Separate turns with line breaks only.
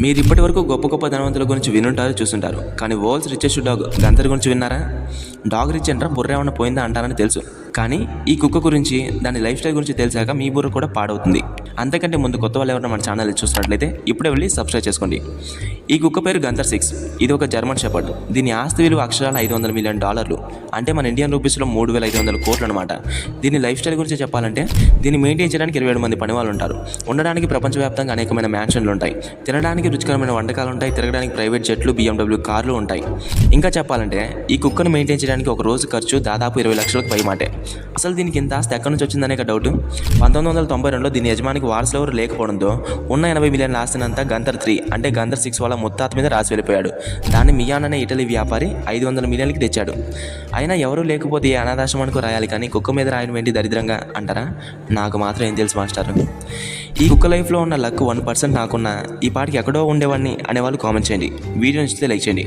మీరు ఇప్పటి వరకు గొప్ప గొప్ప ధనవంతుల గురించి వినుంటారు చూసుంటారు కానీ వరల్డ్స్ రిచెస్ట్ డాగ్ గంతర్ గురించి విన్నారా? డాగ్ రిచ్ అంటారా బుర్ర ఏమన్నా పోయిందా అంటారని తెలుసు. కానీ ఈ కుక్క గురించి దాని లైఫ్ స్టైల్ గురించి తెలిసాక మీ బుర్ర కూడా పాడవుతుంది. అంతకంటే ముందు కొత్త వాళ్ళు ఎవరైనా మన ఛానల్ చూసినట్లయితే ఇప్పుడే వెళ్ళి సబ్స్క్రైబ్ చేసుకోండి. ఈ కుక్క పేరు గంతర్ సిక్స్. ఇది ఒక జర్మన్ షెపర్డ్. దీని ఆస్తి విలువ అక్షరాల ఐదు వందల మిలియన్ డాలర్లు. అంటే మన ఇండియన్ రూపీస్లో మూడు వేల ఐదు వందల కోట్లు అనమాట దీని లైఫ్ స్టైల్ గురించి చెప్పాలంటే దీన్ని మెయింటైన్ చేయడానికి ఇరవై ఏడు మంది పని వాళ్ళు ఉంటారు. ఉండడానికి ప్రపంచవ్యాప్తంగా అనేకమైన మ్యాన్షన్లు ఉంటాయి. తినడానికి రుచికరమైన వంటకాలు ఉంటాయి. తిరగడానికి ప్రైవేట్ జెట్లు బిఎండబ్ల్యూ కార్లు ఉంటాయి. ఇంకా చెప్పాలంటే ఈ కుక్కను మెయింటైన్ చేయడానికి ఒక రోజు ఖర్చు దాదాపు ఇరవై లక్షలకు పైమాటే. అసలు దీనికి ఇంత ఆస్తి ఎక్కడి నుంచి వచ్చిందనే డౌట్ పంతొమ్మిది వందల తొంభై రెండులో దీని యజమానికి వారసులు ఎవరు లేకపోవడంతో ఉన్న ఎనభై మిలియన్ల ఆస్తినంతా గంతర్ త్రీ అంటే గంతర్ సిక్స్ వాళ్ళ ముత్తాత మీద రాసి వెళ్ళిపోయాడు. దాన్ని మియాన్ అనే ఇటలీ వ్యాపారి ఐదు వందల మిలియన్లకి తెచ్చాడు. అయినా ఎవరు లేకపోతే ఏ అనాథాశ్రమానికి రాయాలి కానీ కుక్క మీద రాయడం ఏంటి దరిద్రంగా అంటారా? నాకు మాత్రం ఏం తెలుసు మాస్టర్. ఈ కుక్క లైఫ్లో ఉన్న లక్ వన్ పర్సెంట్ నాకున్న ఈ పాటికి ఎక్కడో ఉండేవాడిని అనేవాళ్ళు కామెంట్ చేయండి. వీడియో నచ్చితే లైక్ చేయండి.